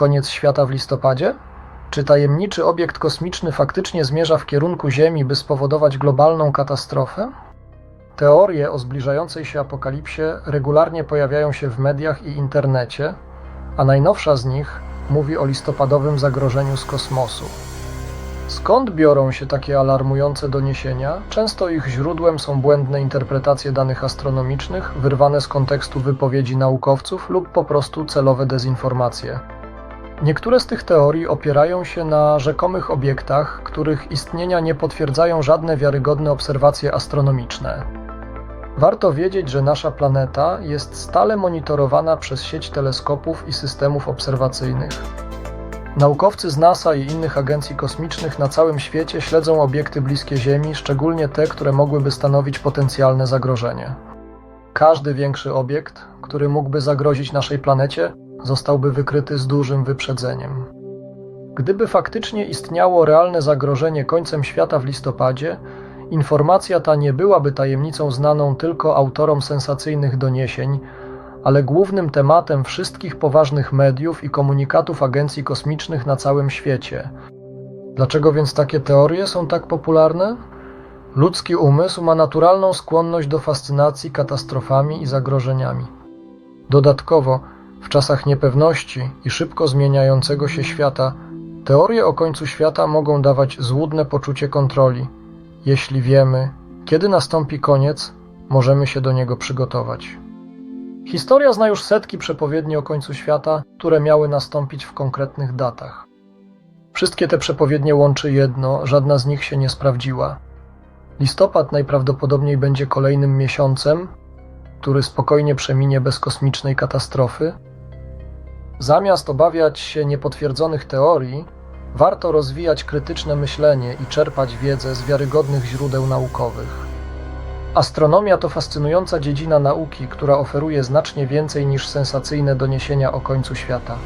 koniec świata w listopadzie? Czy tajemniczy obiekt kosmiczny faktycznie zmierza w kierunku Ziemi, by spowodować globalną katastrofę? Teorie o zbliżającej się apokalipsie regularnie pojawiają się w mediach i internecie, a najnowsza z nich mówi o listopadowym zagrożeniu z kosmosu. Skąd biorą się takie alarmujące doniesienia? Często ich źródłem są błędne interpretacje danych astronomicznych, wyrwane z kontekstu wypowiedzi naukowców lub po prostu celowe dezinformacje. Niektóre z tych teorii opierają się na rzekomych obiektach, których istnienia nie potwierdzają żadne wiarygodne obserwacje astronomiczne. Warto wiedzieć, że nasza planeta jest stale monitorowana przez sieć teleskopów i systemów obserwacyjnych. Naukowcy z NASA i innych agencji kosmicznych na całym świecie śledzą obiekty bliskie Ziemi, szczególnie te, które mogłyby stanowić potencjalne zagrożenie. Każdy większy obiekt, który mógłby zagrozić naszej planecie, zostałby wykryty z dużym wyprzedzeniem. Gdyby faktycznie istniało realne zagrożenie końcem świata w listopadzie, informacja ta nie byłaby tajemnicą znaną tylko autorom sensacyjnych doniesień, ale głównym tematem wszystkich poważnych mediów i komunikatów agencji kosmicznych na całym świecie. Dlaczego więc takie teorie są tak popularne? Ludzki umysł ma naturalną skłonność do fascynacji katastrofami i zagrożeniami. Dodatkowo, w czasach niepewności i szybko zmieniającego się świata, teorie o końcu świata mogą dawać złudne poczucie kontroli. Jeśli wiemy, kiedy nastąpi koniec, możemy się do niego przygotować. Historia zna już setki przepowiedni o końcu świata, które miały nastąpić w konkretnych datach. Wszystkie te przepowiednie łączy jedno, żadna z nich się nie sprawdziła. Listopad najprawdopodobniej będzie kolejnym miesiącem, który spokojnie przeminie bez kosmicznej katastrofy. Zamiast obawiać się niepotwierdzonych teorii, warto rozwijać krytyczne myślenie i czerpać wiedzę z wiarygodnych źródeł naukowych. Astronomia to fascynująca dziedzina nauki, która oferuje znacznie więcej niż sensacyjne doniesienia o końcu świata.